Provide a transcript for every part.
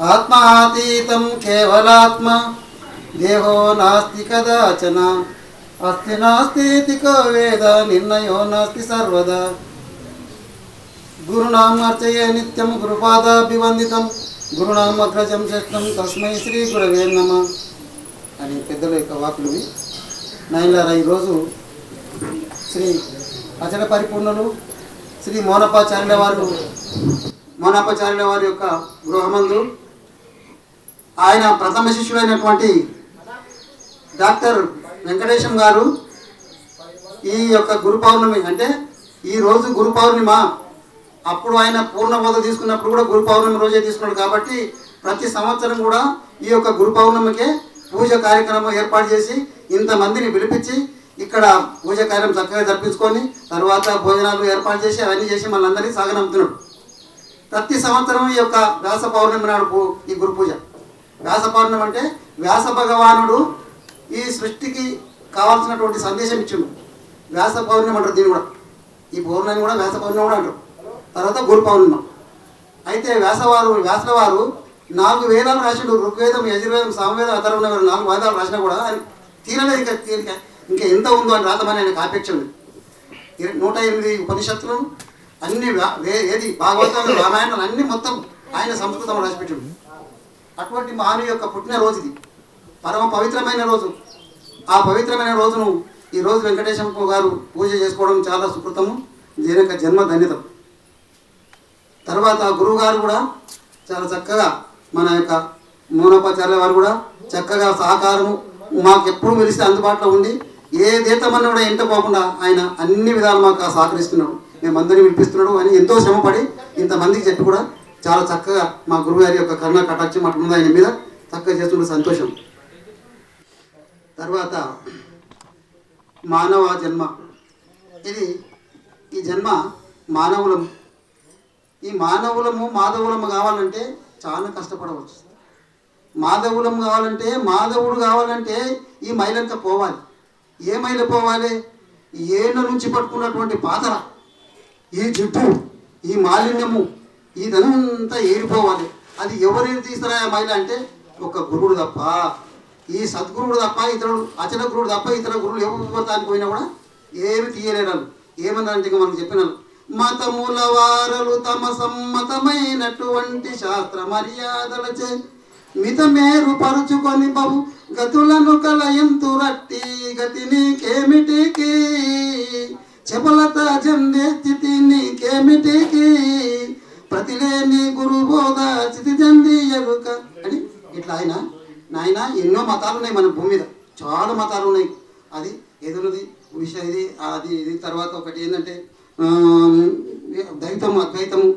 ఆత్మాతీతం కేవలాత్మ దేహో నాస్తి కదాచన అస్తి నాస్తి వేద నిర్ణయో నాస్తి సర్వదా గురునామర్చయ నిత్యం గురుపాదాభివందితం గురునామగ్రజం శ్రేష్టం తస్మై శ్రీ గురవే నమ అని పెద్దల యొక్క వాకులు ఇవి. నాయనలారా ఈరోజు శ్రీ అచల పరిపూర్ణులు శ్రీ మోనపాచార్యుల వారు మోనపాచార్యుల వారి యొక్క గృహమందు ఆయన ప్రథమ శిష్యుడైనటువంటి డాక్టర్ వెంకటేశం గారు ఈ యొక్క గురు పౌర్ణమి అంటే ఈ రోజు గురు పౌర్ణిమ. అప్పుడు ఆయన పూర్ణ బోధ తీసుకున్నప్పుడు కూడా గురు పౌర్ణమి రోజే తీసుకున్నాడు కాబట్టి ప్రతి సంవత్సరం కూడా ఈ యొక్క గురు పౌర్ణమికే పూజ కార్యక్రమం ఏర్పాటు చేసి ఇంతమందిని పిలిపించి ఇక్కడ పూజ కార్యం చక్కగా జరిపించుకొని తర్వాత భోజనాలు ఏర్పాటు చేసి అవన్నీ చేసి మనందరినీ సాగనంపుతున్నాడు. ప్రతి సంవత్సరం ఈ యొక్క వ్యాస పౌర్ణమి నాడు ఈ గురు పూజ. వ్యాసపర్ణం అంటే వ్యాస భగవానుడు ఈ సృష్టికి కావాల్సినటువంటి సందేశం ఇచ్చిండు. వ్యాస పౌర్ణమి అంటారు దీన్ని కూడా. ఈ పౌర్ణమి కూడా వ్యాస పౌర్ణమి కూడా అంటారు. తర్వాత గురు పౌర్ణమి అయితే వ్యాసవారు వ్యాసుల వారు నాలుగు వేదాలు రాసిండు. ఋగ్వేదం యజుర్వేదం సామవేదం అథర్వణ నాలుగు వేదాలు రాసినా కూడా ఆయన తీరలేదు ఇంకా తీరిక. ఇంకా ఎంత ఉందో అని రాతమని ఆయనకు ఆపేక్ష ఉంది. నూట ఎనిమిది ఉపనిషత్తులు అన్ని ఏది? భాగవతం రామాయణం అన్ని మొత్తం ఆయన సంస్కృతంలో రాసిపెట్టిండు. అటువంటి మానవ యొక్క పుట్టినరోజు ఇది పరమ పవిత్రమైన రోజు. ఆ పవిత్రమైన రోజును ఈ రోజు వెంకటేశ్వర గారు పూజ చేసుకోవడం చాలా సుకృతము. దీని యొక్క జన్మ ధన్యతం తర్వాత గురువు గారు కూడా చాలా చక్కగా మన యొక్క మౌనోపాచార్య వారు కూడా చక్కగా సహకారము మాకు ఎప్పుడు మెలిస్తే అందుబాటులో ఉండి ఏ దేతమన్నా కూడా ఎంట పోకుండా ఆయన అన్ని విధాలు మాకు సహకరిస్తున్నాడు. మేము వినిపిస్తున్నాడు అని ఎంతో శ్రమపడి ఇంతమందికి చెప్పి కూడా చాలా చక్కగా మా గురువు గారి యొక్క కర్ణ కటాక్షం అట్లా ఉంది ఆయన మీద. చక్కగా చేస్తుండే సంతోషం. తర్వాత మానవ జన్మ. ఇది ఈ జన్మ మానవులం. ఈ మానవులము మాధవులము కావాలంటే చాలా కష్టపడవచ్చు. మాధవులం కావాలంటే మాధవుడు కావాలంటే ఈ మైలంతా పోవాలి. ఏ మైల పోవాలి? ఏళ్ళ నుంచి పట్టుకున్నటువంటి పాతర ఈ జుట్టు ఈ మాలిన్యము ఇదంతా ఏరిపోవాలి. అది ఎవరైనా తీస్తారా మహిళ అంటే ఒక గురువుడు తప్ప. ఈ సద్గురువుడు తప్ప ఇతరుడు అచల గురువుడు తప్ప ఇతర గురువులు ఎవరు పోయినా కూడా ఏమి తీయలేరు ఏమన్నారంటే ఇంకా మనకు చెప్పినాను. మతముల వారలు తమ సమ్మతమైనటువంటి శాస్త్ర మర్యాదలచే మితమేరు పరుచుకొని బహు గతులను కలయంతు రట్టి గతి నీకేమిటికి? చెపలత చెందే స్థితి నీకేమిటికి? ప్రతిలేమి గురు బోధ చితి జంది ఎరుక. అని ఇట్లా ఆయన నాయన ఎన్నో మతాలు ఉన్నాయి మన భూమి మీద. చాలా మతాలు ఉన్నాయి అది ఎదురుది విషయం ఇది అది ఇది తర్వాత ఒకటి ఏంటంటే ద్వైతము అద్వైతము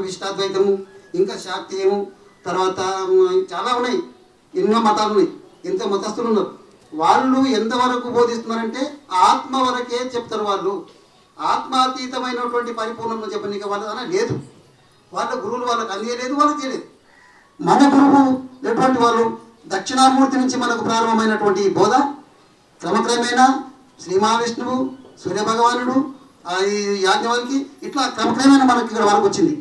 విష్ణాద్వైతము ఇంకా శాక్తీయము తర్వాత చాలా ఉన్నాయి. ఎన్నో మతాలు ఉన్నాయి ఎంతో మతస్థులు ఉన్నారు. వాళ్ళు ఎంతవరకు బోధిస్తున్నారంటే ఆత్మ వరకే చెప్తారు వాళ్ళు. ఆత్మాతీతమైనటువంటి పరిపూర్ణం చెప్పనీకి వాళ్ళ అలా లేదు. వాళ్ళ గురువులు వాళ్ళకి అందియలేదు వాళ్ళకి తెలియదు మన గురువు ఎటువంటి వాళ్ళు దక్షిణామూర్తి నుంచి మనకు ప్రారంభమైనటువంటి ఈ బోధ క్రమక్రమేణా శ్రీ మహావిష్ణువు సూర్య భగవానుడు ఆ ఈ యాజ్ఞవల్కి ఇట్లా క్రమక్రమేణా మనకి ఇక్కడ వరకు వచ్చింది.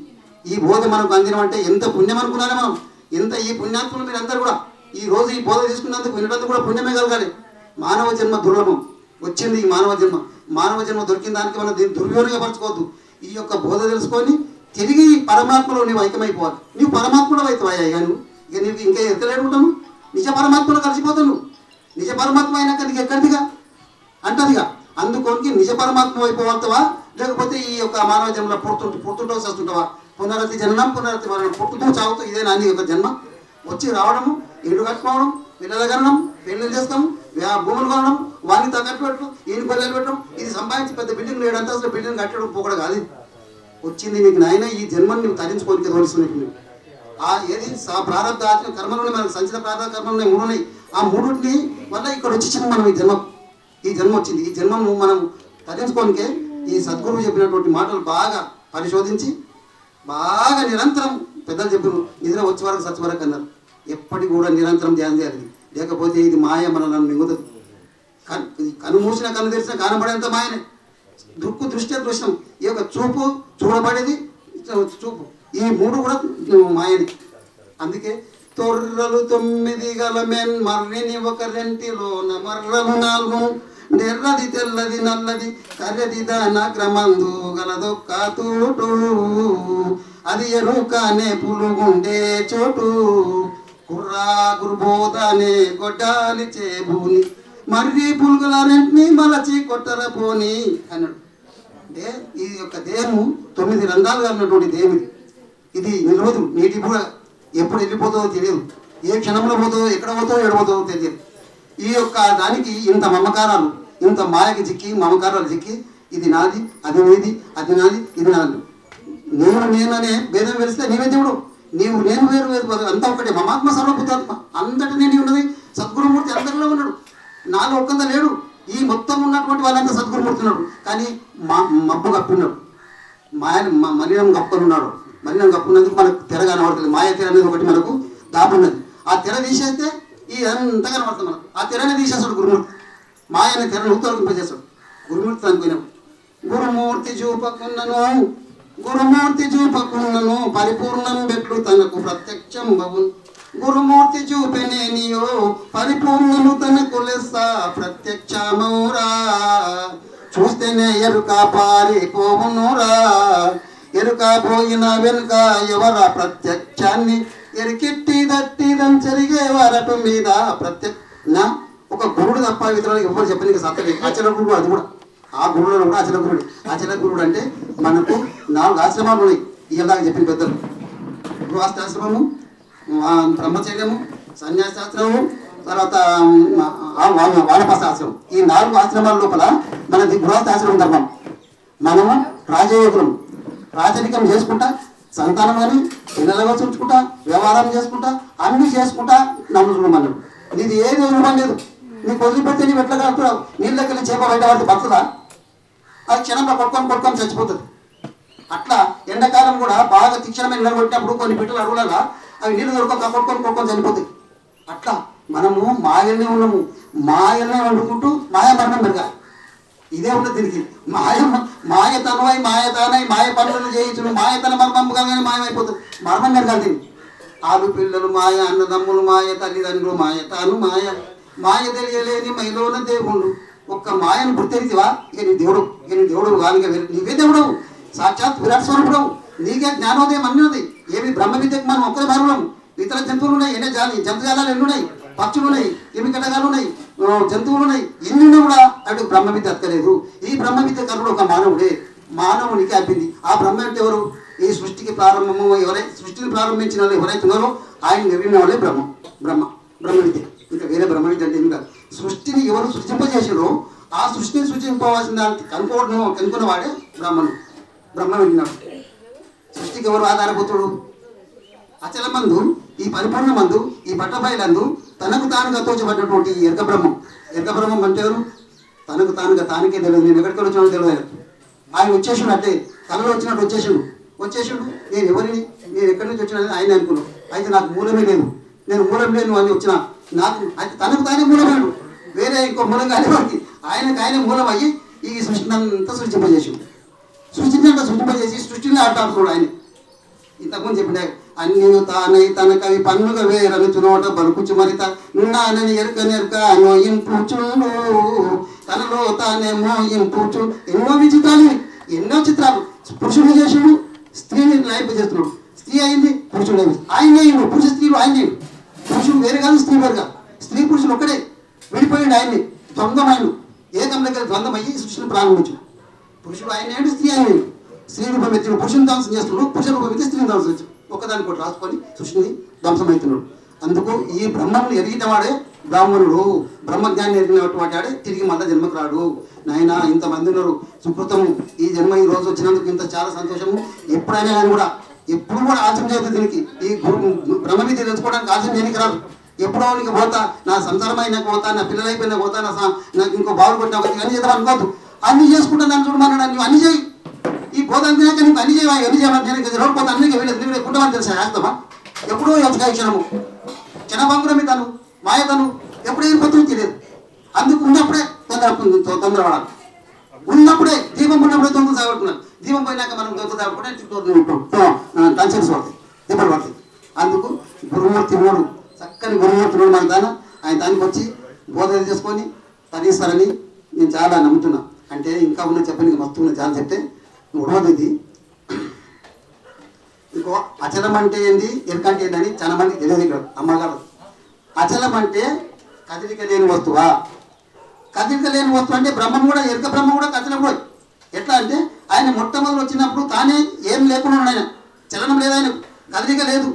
ఈ బోధ మనకు అందినం అంటే ఎంత పుణ్యం అనుకున్నారే మనం. ఎంత ఈ పుణ్యాత్ములు మీరు అందరూ కూడా ఈ రోజు ఈ బోధ తీసుకున్నందుకు వినడానికి కూడా పుణ్యమే కలగాలి. మానవ జన్మ దుర్లభం. వచ్చింది ఈ మానవ జన్మ. మానవ జన్మ దొరికిన దానికి మనం దీన్ని దుర్వినియోగపరచుకోవద్దు. ఈ యొక్క బోధ తెలుసుకొని తిరిగి పరమాత్మలో నీవు ఐక్యమైపోవాలి. నీవు పరమాత్మలో అవుతావయ్యా ఇక నువ్వు ఇక నీకు ఇంకా ఎత్తలేడు ఉంటాను నిజ పరమాత్మలో కలిసిపోతావు నువ్వు. నిజ పరమాత్మ అయినాక నీకు ఎక్కడిదిగా? అంటదిగా. అందుకోనికి నిజ పరమాత్మ వైపు లేకపోతే ఈ యొక్క మానవ జన్మలో పుడుతుంటు పుడుతుంటావు చస్తుంటావా? పునరతి జననం పునరతి మరణం. పుట్టుతూ చావుతూ ఇదే నాని యొక్క జన్మ. వచ్చి రావడము ఇల్లు కట్టుకోవడం పిల్లల కనడం పెళ్ళి చేస్తాం భూములు కొనడం వాడిని తగ్గట్టు పెట్టడం ఈయన పిల్లలు పెట్టడం. ఇది సంపాదించి పెద్ద బిల్డింగ్ లేడంతా అసలు బిల్డింగ్ కట్టడం పోకడ కాదు వచ్చింది నీకు నాయన ఈ జన్మని నువ్వు తరించుకోనికి తోలుస్తున్నట్టు నువ్వు ఆ ఏది? ఆ ప్రారంభ ఆచరణ కర్మలోనే మనకు సంచిత ప్రారంభ కర్మలు ఉన్నాయి మూడు ఉన్నాయి. ఆ మూడుని వల్ల ఇక్కడ వచ్చింది మనం ఈ జన్మ. ఈ జన్మ వచ్చింది. ఈ జన్మను మనం తరించుకోనికే ఈ సద్గురువు చెప్పినటువంటి మాటలు బాగా పరిశోధించి బాగా నిరంతరం పెద్దలు చెప్పిన నిద్ర వచ్చే వరకు సత్య వరకు అన్నారు. ఎప్పటికి కూడా నిరంతరం ధ్యానం చేయాలి. లేకపోతే ఇది మాయ మనల్ని మింగుతుంది. కన్- ఇది కను మూసిన కన్ను తెరిచిన కానబడేంత మాయనే. దృక్కు దృష్టి దృశ్యం ఈ యొక్క చూపు చూడబడేది చూపు. ఈ మూడు కూడా మాయని. అందుకే తొర్రలు తొమ్మిది గలమెన్ మర్రిని ఒక రెంటిలోన మర్రలు నాలుగు నెర్రది తెల్లది నల్లది కర్రది దాన క్రమందు గలదొక్క తోటు అది ఎరుకనే పులుగుండే చోటు. కుర్రా గురుబోధనే గొడ్డాలి చేబూని. మర్రి పులుగుల రెంటిని మలచి కొట్టర పోని అన్నాడు. అంటే ఈ యొక్క దేహము తొమ్మిది రంగాలుగా ఉన్నటువంటి దేహం ఇది నిలవదు నీటి కూడా ఎప్పుడు వెళ్ళిపోతుందో తెలియదు. ఏ క్షణంలో పోతుందో ఎక్కడ పోతుందో ఎక్కడ పోతుందో తెలియదు. ఈ యొక్క దానికి ఇంత మమకారాలు ఇంత మాయకి చిక్కి మమకారాలు చిక్కి ఇది నాది అది నీది అది నాది ఇది నాది. నేను నేననే భేదం వెలిస్తే నీవే దేవుడు. నీవు నేను వేరు వేరు అంత అంతా ఒకటే మమాత్మ సర్వభూతాత్మ అంతటి నేను ఉన్నది. సద్గురుమూర్తి అందరిలో ఉన్నాడు. నాలో ఒక్కంత లేడు. ఈ మొత్తం ఉన్నటువంటి వాళ్ళంతా సద్గురుమూర్తి ఉన్నాడు కానీ మా మబ్బు కప్పున్నాడు మాయ మ- మలినం కప్పుకున్నాడు మలినం కప్పున్నందుకు మనకు తెర కనబడుతుంది మాయ తెర అనేది ఒకటి మనకు దాపున్నది ఆ తెర తీసేస్తే ఈ అంత కనబడుతుంది మనకు. ఆ తెరని తీసేస్తాడు గురుమూర్తి. మాయ అనే తెరను ఉత్తరకింపజేస్తాడు గురుమూర్తి అనుకున్నాం గురుమూర్తి చూపకున్నను గురుమూర్తి చూపకున్నను పరిపూర్ణం పెట్టు తనకు ప్రత్యక్షం బవున్ గురుమూర్తి చూపెనేనియో పరిపూర్ణము తనకు లెస్స. ప్రత్యక్షమౌరా చూస్తేనే ఎరుక పారిపోవునురా. ఎరుక పోయిన వెనుక ఎవర ప్రత్యక్షాన్ని? ఎరికెట్టి దట్టిదం జరిగే వరటు మీద ప్రత్యక్ష ఒక గురుడు తప్ప ఇతరులకు ఎవరు చెప్పడానికి సత్తలేదు అచల గురుడు అది కూడా. ఆ గురువులో కూడా అచల గురుడు. అచల గురుడు అంటే మనకు నాలుగు ఆశ్రమాలు ఉన్నాయి. ఇలాగ చెప్పిన పెద్దలు. గృహస్థాశ్రమము బ్రహ్మచర్యము సన్యాసాస్త్రము తర్వాత వానపశాస్త్రం ఈ నాలుగు ఆశ్రమాల లోపల మనది గృహస్థాశ్రమం ధర్మం. మనము రాజయోగులం. రాజరికం చేసుకుంటా సంతానం కానీ పిల్లలుగా చూసుకుంటా వ్యవహారం చేసుకుంటా అన్ని చేసుకుంటా నమ్ముతున్నాం మనం నీది ఏది ఇవ్వడం లేదు. నీకు వదిలిపెడితే నీవు ఎట్లా కలుపుతున్నావు నీళ్ళకెళ్ళి చేప బయట పడితే బతుకుదా? అది క్షణంలో కొట్టుకొని కొట్టుకొని చచ్చిపోతుంది. అట్లా ఎండాకాలం కూడా బాగా తీక్షణమైన ఎండలు కొట్టినప్పుడు కొన్ని బిడ్డలు అడవులలో అవి నీళ్ళు దొరకక కొట్టుకొని కొట్టుకొని చనిపోతాయి. అట్లా మనము మాయనే ఉన్నాము. మాయనే వండుకుంటూ మాయ మరణం పెరగాలి. ఇదే ఉండదు దీనికి. మాయ మాయ తనవై మాయ తానై మాయ పనులను చేయించడం మాయ తన మర్మం కానీ మాయమైపోతుంది. మరణం పెరగాలి దీన్ని ఆలు పిల్లలు మాయ అన్నదమ్ములు మాయ తల్లిదండ్రులు మాయ తాను మాయ. మాయ తెలియలేని మైలోన దేవుడు. ఒక్క మాయను గుర్తెరిగివా? ఇక నీ దేవుడు ఇక నీ దేవుడు కానిక నీవే దేవుడవు. సాక్షాత్ విరాట్ స్వరూపుడవు. నీకే జ్ఞానోదయం అన్నది. ఏమి బ్రహ్మ విద్యకు మనం ఒక్కరి భారులం ఇతర జంతువులు ఉన్నాయి ఎన్నో జాతి జంతుజాలాలు ఎన్ని ఉన్నాయి పక్షులు ఉన్నాయి ఎన్ని కటకాలు ఉన్నాయి జంతువులు ఉన్నాయి ఎన్ని కూడా అటు బ్రహ్మ విద్య అక్కలేదు ఈ బ్రహ్మ విద్య కరుడు ఒక మానవుడే. మానవునికి అబ్బింది ఆ బ్రహ్మ అంటే ఎవరు? ఈ సృష్టికి ప్రారంభము ఎవరై సృష్టిని ప్రారంభించిన వాళ్ళు ఎవరైతే ఉన్నారో ఆయన నిర్మిన వాళ్ళే బ్రహ్మ బ్రహ్మ బ్రహ్మ విద్య ఇంకా వేరే బ్రహ్మ విద్య అంటే ఏమి కాదు సృష్టిని ఎవరు సృష్టింపజేసారో ఆ సృష్టిని సృష్టింపవలసిన దానికి కనుకోవడం కనుక్కున్న వాడే బ్రహ్మను బ్రహ్మ విన్నాడు సృష్టికి ఎవరు ఆధారభూతుడు. అచల మందు ఈ పరిపూర్ణ మందు ఈ పట్టబయలందు తనకు తానుగా తోచబడినటువంటి ఈ ఎర్క బ్రహ్మం ఎర్క బ్రహ్మం అంటే ఎవరు? తనకు తానుగా తానికే తెలియదు. నేను ఎక్కడికి వచ్చినాడో తెలియదు. ఆయన వచ్చేసాడు అంటే కలలో వచ్చినట్టు వచ్చేసాడు. వచ్చేసాడు. నేను ఎవరిని? నేను ఎక్కడి నుంచి వచ్చినా ఆయన అనుకున్నాను అయితే నాకు మూలమే లేదు. నేను మూలం లేను అని వచ్చిన నాకు అయితే తనకు తానే మూలమేడు. వేరే ఇంకో మూలం కానివాడికి ఆయనకు ఆయన మూలం అయ్యి ఈ సృష్టిని అంతా సృష్టింపజేసిండు. చేసి సృష్టింపజేసి సృష్టిని ఆటాడుతున్నాడు ఆయన. ఇంతకుముందు చెప్పిండే అన్నిను తానై తన కవి పన్నుగా వేరను నోట బలుకుచు మరిత నున్నానని ఎరుక నెరుక మోయింపుచుండు తనలో తానే మోయింపుచు ఎన్నో విచిత్రాలు ఎన్నో చిత్రాలు. పురుషుడు చేసిండు స్త్రీని లైఫ్ చేస్తున్నాడు. స్త్రీ అయింది పురుషుడు అయింది ఆయన అయిండు పురుష స్త్రీలు ఆయన పురుషుడు వేరు కాదు స్త్రీ వేరు కాదు. స్త్రీ పురుషుడు ఒక్కడే విడిపోయిండు ఆయన్ని ద్వంద్వమైన ఏకం దగ్గర ద్వంద్వం సృష్టిని ప్రారంభించు పురుషుడు ఆయన స్త్రీ ఆయన స్త్రీని పవిత్రుడు పురుషుని ధ్వంసం చేస్తున్నాడు పురుషుని పవిత్ర స్త్రీని ధ్వంసం చేస్తున్నాడు కూడా రాసుకొని సృష్టిని ధ్వంసం అందుకు ఈ బ్రహ్మను ఎరిగిన వాడే బ్రాహ్మణుడు. బ్రహ్మజ్ఞాన్ని ఎరిగినటువంటి వాడే తిరిగి మళ్ళీ జన్మకు రాడు. నాయన ఇంతమంది ఉన్నారు. సుకృతము ఈ జన్మ ఈ రోజు వచ్చినందుకు ఇంత చాలా సంతోషము. ఎప్పుడైనా కానీ కూడా ఎప్పుడు కూడా ఆలస్యం చేయదు దీనికి. ఈ గురు- బ్రహ్మ తెలుసుకోవడానికి ఆలస్యం చేయడానికి రాదు. ఎప్పుడో నీకు పోతా నా సంసారం అయినా పోతా నా పిల్లలైపోయినా పోతా నా నాకు ఇంకో బావులు కొట్టినా ఇవన్నీ చేద్దాం అనుకోవద్దు. అన్ని చేసుకుంటా నన్ను చూడమన్నాడు నువ్వు అన్ని చేయి. ఈ పోతాను తినాక నీకు అన్ని చేయవా? ఎన్ని చేయమని నేను రోడ్డు పోతా అన్ని వెళ్ళి తెలుసా? ఎప్పుడో యొక్క క్షణము క్షణభంగురమి తను మాయ తను. ఎప్పుడు తెలియదు అందుకు ఉన్నప్పుడే తొందర తొందర ఉన్నప్పుడే దీపం ఉన్నప్పుడే తొందర సాగొట్టున్నారు దీపం పోయినాక మనం తొందర సాగకుండా చుట్టూ టెన్షన్స్ పడతాయి. దెబ్బలు పడతాయి. అందుకు గురుమూర్తి మూడు చక్కని గురుమూర్తి మూడు మన దాన. ఆయన దానికి వచ్చి బోధన చేసుకొని తనిస్తారని నేను చాలా నమ్ముతున్నా. అంటే ఇంకా ఉన్న చెప్పని మస్తు ఉన్న చాలా చెప్తే మూడవది ఇది ఇంకో అచలం అంటే ఏంది? ఎరకంటే ఏందని చాలా మంది తెలియదు ఇక్కడ అమ్మగారు. అచలం అంటే కదిలిక లేని వస్తువా? కదిలిక లేని వస్తువు అంటే బ్రహ్మం కూడా ఎరుక బ్రహ్మం కూడా కదలం కూడా ఎట్లా అంటే ఆయన మొట్టమొదటి వచ్చినప్పుడు తానే ఏం లేకుండా ఉన్నాయన ఆయన. చలనం లేదు ఆయన కదలిక లేదు.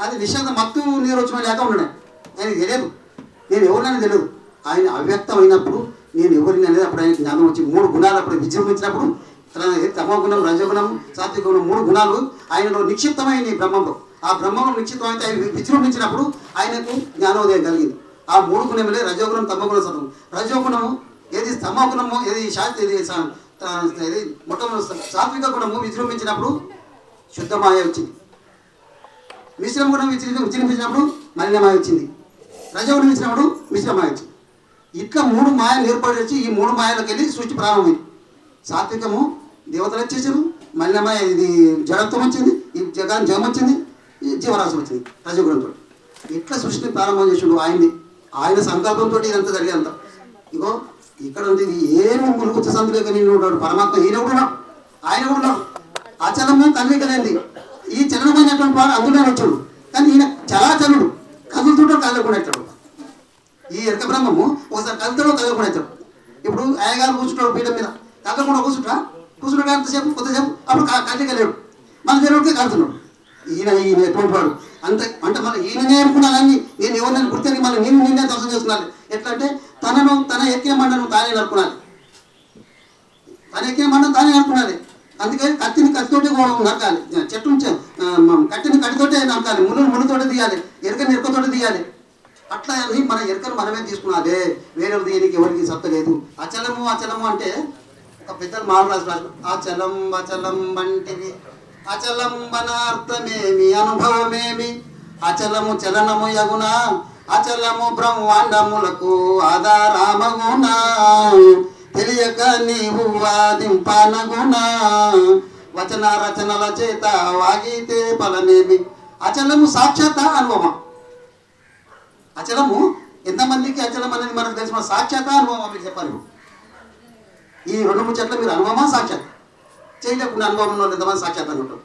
అది నిశ్శబ్ద మత్తు నీరు వచ్చిన లేక ఉన్నాడు ఆయనకి తెలియదు. నేను ఎవరినైనా తెలియదు. ఆయన అవ్యక్తం అయినప్పుడు నేను ఎవరిని అనేది అప్పుడు ఆయన జ్ఞానం వచ్చి మూడు గుణాలు అప్పుడు విజృంభించినప్పుడు తమోగుణం రజగుణం సాత్విక గుణం మూడు గుణాలు ఆయనలో నిక్షిప్తమైన ఈ బ్రహ్మంలో. ఆ బ్రహ్మంలో నిక్షిప్తమైతే ఆయన విజృంభించినప్పుడు ఆయనకు జ్ఞానోదయం కలిగింది. ఆ మూడు గుణములే రజోగుణం తమోగుణం సత్వం రజోగుణము ఏది తమోగుణము ఏది శాంతి ఏది మొట్టమొదటి సాత్విక గుణము విజృంభించినప్పుడు శుద్ధమాయ వచ్చింది. మిశ్రమ గుణం విజృంభి- విజృంభించినప్పుడు మలినమాయ వచ్చింది. రజగుణం ఇచ్చినప్పుడు మిశ్రమాయ వచ్చింది. ఇట్లా మూడు మాయలు ఏర్పడి ఈ మూడు మాయలకు వెళ్ళి సృష్టి ప్రారంభమైంది. సాత్వికము దేవతలు వచ్చేసారు మల్లెమాయ ఇది జడత్వం వచ్చింది ఈ జగాన్ జగం వచ్చింది ఈ జీవరాశి వచ్చింది రజగుణంతో ఇట్లా సృష్టిని ప్రారంభం చేసిండు ఆయన్ని? ఆయన సంకల్పంతో ఇదంతా జరిగేంత ఇగో ఇక్కడ ఉంది ఇది ఏమి మునుగుచ్చ సందులేక నేను ఉన్నాడు. పరమాత్మ ఈయన కూడా ఆయన కూడా ఉన్నాడు. అచలము కదలికలేంది ఈ చలనమైనటువంటి వాడు అందులో వచ్చాడు. కానీ ఈయన చలాచలుడు. కదులుతుంటాడు కదలకుండా ఈ ఎరక బ్రహ్మము ఒకసారి కలుతాడో కదలకుండా ఇప్పుడు అయ్యగారు కూర్చుంటాడు పీఠం మీద. కదలకుండా కూర్చుంటా కూర్చున్నాడు ఎంతసేపు కొద్దిసేపు అప్పుడు కట్టగలేడు మన దేవుడికి కడుతున్నాడు ఈయన ఈయన ఎటువంటి వాడు అంతే అంటే మన ఈయననే అనుకున్నానని నేను ఎవరినైనా గుర్తిని మళ్ళీ నేను నిన్నే దోషం చేస్తున్నాను. ఎట్లా అంటే తనను తన ఎక్కే మండను తానే నడుపుకున్నాను తన ఎక్కే మండను తానే నడుపుకున్నాను అందుకే కత్తిని కత్తితోటే నరకాలి. చెట్టు కత్తిని కట్టితోటే నరకాలి. ముళ్ళు ముళ్ళతోటి తీయాలి. ఎరకని ఎరకతోటి తీయాలి. అట్లా అని మన ఎరకను మనమే తీసుకున్నదే. వేరే దీనికి ఎవరికి సత్త లేదు. అచలము అచలము అంటే పెద్దలు మామూలు రాజు. అచలం అచలం వంటివి అచలం అర్థమేమి అనుభవమేమి? అచలము చలనము యగున అచలము బ్రహ్మాండములకు ఆధారామగునా తెలియక నీవు వాదింపనగుణ. వచన రచనల చేత వాగితే ఫలమేమి? అచలము సాక్షాత్ అనుభవం. అచలము ఎంతమందికి అచలం అనేది మనకు తెలిసిన సాక్షాత్ అనుభవం మీరు చెప్పాలి ఈ రెండు ముచ్చట్ల మీరు అనుభవమా సాక్షాత్ చేయలేకుండా అనుభవం వాళ్ళు ఎంతమంది సాక్షాత్ అని ఉంటారు?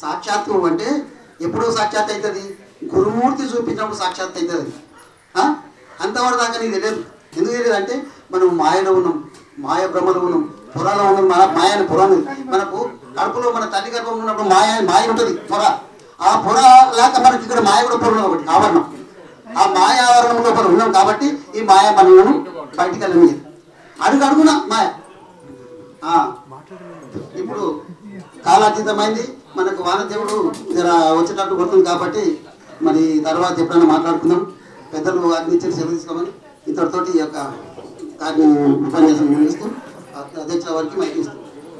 సాక్షాత్తు అంటే ఎప్పుడో సాక్షాత్ అవుతుంది. గురుమూర్తి చూపించినప్పుడు సాక్షాత్ అవుతుంది. ఆ? అంతవరకు దాకా నీకు తెలియదు. ఎందుకు తెలియదు అంటే మనం మాయలో ఉన్నాం మాయ భ్రమలో ఉన్నాం పురాలో ఉన్నాం మన మాయ అని పురాణం మనకు కడుపులో మన తల్లి గర్భంలో ఉన్నప్పుడు మాయ మాయ ఉంటుంది పొర. ఆ పొర లేక మనకి ఇక్కడ మాయ కూడా పొరలో ఒకటి ఆవరణం. ఆ మాయ ఆవరణం లోపల ఉన్నాం కాబట్టి ఈ మాయ మనలను బయటికి వెళ్ళలేదు అడుగు అడుగున మాయ? ఇప్పుడు కాలాతీతమైంది. మనకు వానదేవుడు వచ్చేటట్టు కొడుతుంది కాబట్టి మరి తర్వాత ఎప్పుడైనా మాట్లాడుకుందాం. పెద్దలు అగ్నిచ్చిన సెలవు తీసుకోమని ఇంతటితోటి ఈ యొక్క కార్యం ఉపన్యాసం ముగిస్తూ అధ్యక్షుల వారికి మైకి ఇస్తాం